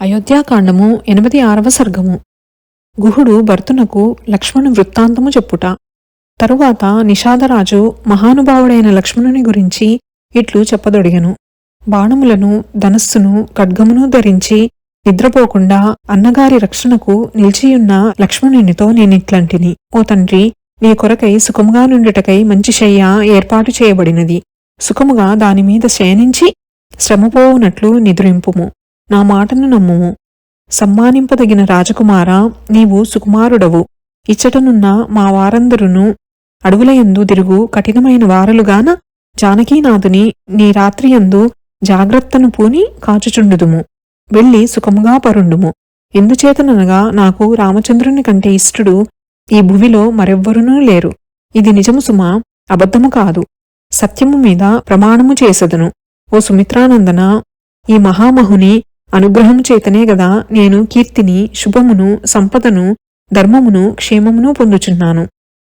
అయోధ్యాకాండము ఎనిమిది ఆరవ సర్గము. గుహుడు భర్తునకు లక్ష్మణు వృత్తాంతము చెప్పుట. తరువాత నిషాదరాజు మహానుభావుడైన లక్ష్మణుని గురించి ఇట్లు చెప్పదొడిగను. బాణములను ధనస్సును ఖడ్గమును ధరించి నిద్రపోకుండా అన్నగారి రక్షణకు నిలిచియున్న లక్ష్మణునితో నేనిట్లంటిని. ఓ తండ్రి నీ కొరకై సుఖముగా నుండుటకై మంచి శయ్య ఏర్పాటు చేయబడినది. సుఖముగా దానిమీద శయనించి శ్రమపోవునట్లు నిద్రింపుము. నా మాటను నమ్ముము సమ్మానింపదగిన రాజకుమారా నీవు సుకుమారుడవు. ఇచ్చటనున్న మా వారందరును అడవులయందు తిరుగు కఠినమైన వారలుగాన జానకీనాథుని నీ రాత్రియందు జాగ్రత్తను పూని కాచుచుండుదుము. వెళ్ళి సుఖముగా పరుండుము. ఎందుచేతననగా నాకు రామచంద్రుని కంటే ఇష్టుడు ఈ భువిలో మరెవ్వరునూ లేరు. ఇది నిజము సుమ అబద్ధము కాదు. సత్యము మీద ప్రమాణము చేసదును. ఓ సుమిత్రానందన ఈ మహామహుని అనుగ్రహము చేతనే గదా నేను కీర్తిని శుభమును సంపదను ధర్మమును క్షేమమును పొందుచున్నాను.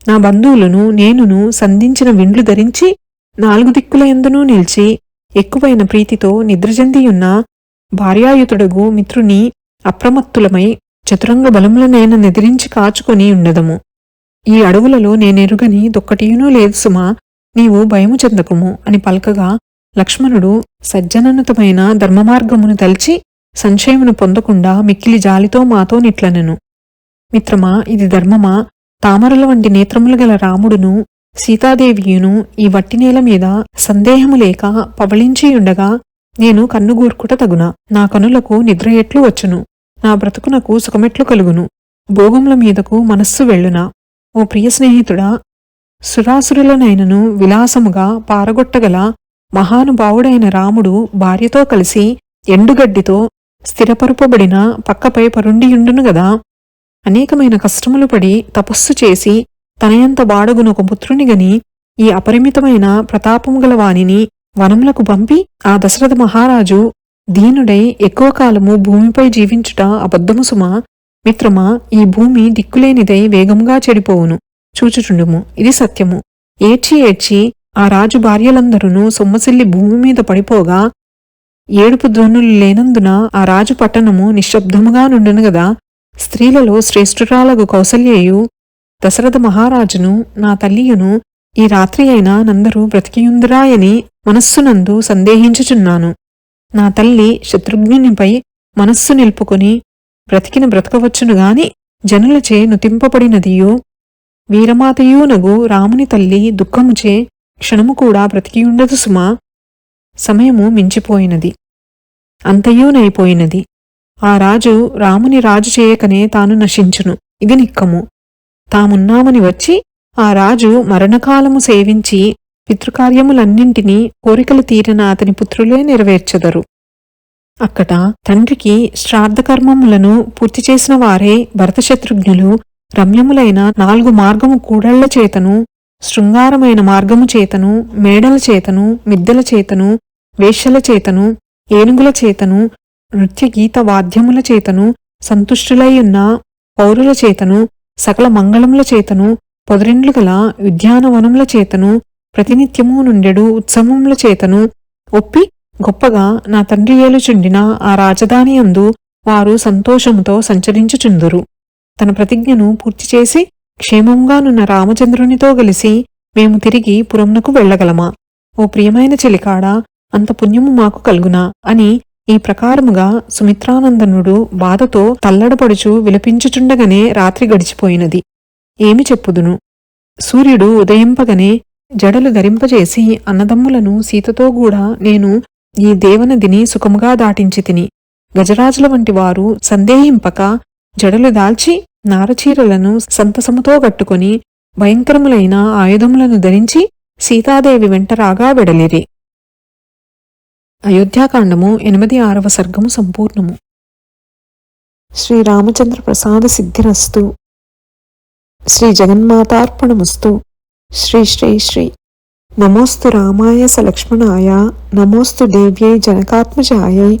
నా బంధువులను నేనును సంధించిన విండ్లు ధరించి నాలుగు దిక్కుల ఎందునూ నిలిచి ఎక్కువైన ప్రీతితో నిద్రజందియున్న భార్యాయుతుడగు మిత్రుని అప్రమత్తులమై చతురంగ బలములనైన నిద్రించి కాచుకొని ఉండదము ఈ అడవులలో నేనెరుగని దొక్కటియునూ లేదు సుమా నీవు భయము చెందకుము అని పలకగా లక్ష్మణుడు సజ్జననుతమైన ధర్మమార్గమును తలిచి సంశయమును పొందకుండా మిక్కిలి జాలితో మాతో నిట్లనెను. మిత్రమా ఇది ధర్మమా? తామరల వంటి నేత్రములు గల రాముడును సీతాదేవియును ఈ వట్టినేల మీద సందేహము లేక పవళించియుండగా నేను కన్నుగూర్కుట తగున. నా కనులకు నిద్ర ఎట్లు వచ్చును? నా బ్రతుకునకు సుఖమెట్లు కలుగును. భోగముల మీదకు మనస్సు వెళ్ళునా? ఓ ప్రియ స్నేహితుడా సురాసురులనైనను విలాసముగా పారగొట్టగల మహానుభావుడైన రాముడు భార్యతో కలిసి ఎండుగడ్డితో స్థిరపరుపబడిన పక్కపై పరుండియుండును గదా. అనేకమైన కష్టములు పడి తపస్సు చేసి తనయంత బాడగునొక పుత్రుని గని ఈ అపరిమితమైన ప్రతాపము గల వానిని వనములకు పంపి ఆ దశరథ మహారాజు దీనుడై ఎక్కువ కాలము భూమిపై జీవించుట అబద్ధము సుమా మిత్రమా ఈ భూమి దిక్కులేనిదై వేగంగా చెడిపోవును చూచుచుండుము. ఇది సత్యము. ఏడ్చి ఏడ్చి ఆ రాజు భార్యలందరూ సొమ్మసిల్లి భూమి మీద పడిపోగా ఏడుపు ధ్వనులు లేనందున ఆ రాజు పట్టణము నిశ్శబ్దముగా నుండును గదా. స్త్రీలలో శ్రేష్ఠురాలకు కౌసల్యయు దశరథ మహారాజును నా తల్లియును ఈ రాత్రి అయినా నందరూ బ్రతికియుందురాయని మనస్సునందు సందేహించుచున్నాను. నా తల్లి శత్రుఘ్నునిపై మనస్సు నిలుపుకొని బ్రతికిన బ్రతకవచ్చునుగాని జనులచే నుతింపబడినదియు వీరమాతయూనగు రాముని తల్లి దుఃఖముచే క్షణము కూడా బ్రతికియుండదు సుమా. సమయము మించిపోయినది. అంతయూనైపోయినది. ఆ రాజు రాముని రాజు చేయకనే తాను నశించును. ఇది నిక్కము. తామున్నామని వచ్చి ఆ రాజు మరణకాలము సేవించి పితృకార్యములన్నింటినీ కోరికలు తీరిన అతని పుత్రులే నెరవేర్చెదరు. అక్కట తండ్రికి శ్రాద్ధకర్మములను పూర్తి చేసిన వారే భరతశత్రుఘ్నులు రమ్యములైన నాలుగు మార్గము కూడళ్ళ చేతను శృంగారమైన మార్గము చేతను మేడల చేతను మిద్దెల చేతను వేష్యల చేతను ఏనుగుల చేతను నృత్యగీత వాద్యముల చేతను సంతుష్టులైయున్న పౌరుల చేతను సకల మంగళముల చేతను పొదరిండ్లు గల ఉద్యానవనముల చేతను ప్రతినిత్యము నుండెడు ఉత్సవముల చేతను ఒప్పి గొప్పగా నా తండ్రి ఏలుచుండిన ఆ రాజధాని అందు వారు సంతోషముతో సంచరించుచుందురు. తన ప్రతిజ్ఞను పూర్తి చేసి క్షేమంగానున్న రామచంద్రునితో గలిసి మేము తిరిగి పురంనకు వెళ్ళగలమా? ఓ ప్రియమైన చెలికాడా అంత పుణ్యము మాకు కలుగునా? అని ఈ ప్రకారముగా సుమిత్రానందనుడు బాధతో తల్లడపడుచు విలపించుచుండగనే రాత్రి గడిచిపోయినది. ఏమి చెప్పుదును? సూర్యుడు ఉదయింపగనే జడలు ధరింపజేసి అన్నదమ్ములను సీతతో కూడా నేను ఈ దేవనదిని సుఖముగా దాటించి తిని గజరాజుల వంటి వారు సందేహింపక జడలు దాల్చి నారచీరలను సంతసముతో కట్టుకుని భయంకరములైన ఆయుధములను ధరించి సీతాదేవి వెంట రాగా వెడలిరి. అయోధ్యాకాండము ఎనిమిది ఆరవ సర్గము సంపూర్ణము. శ్రీరామచంద్ర ప్రసాద సిద్ధిరస్తు. శ్రీ జగన్మాతార్పణమస్తు. శ్రీ శ్రీ శ్రీ. నమోస్తు రామాయ సలక్ష్మణాయ. నమోస్తు దేవ్యై జనకాత్మజాయై.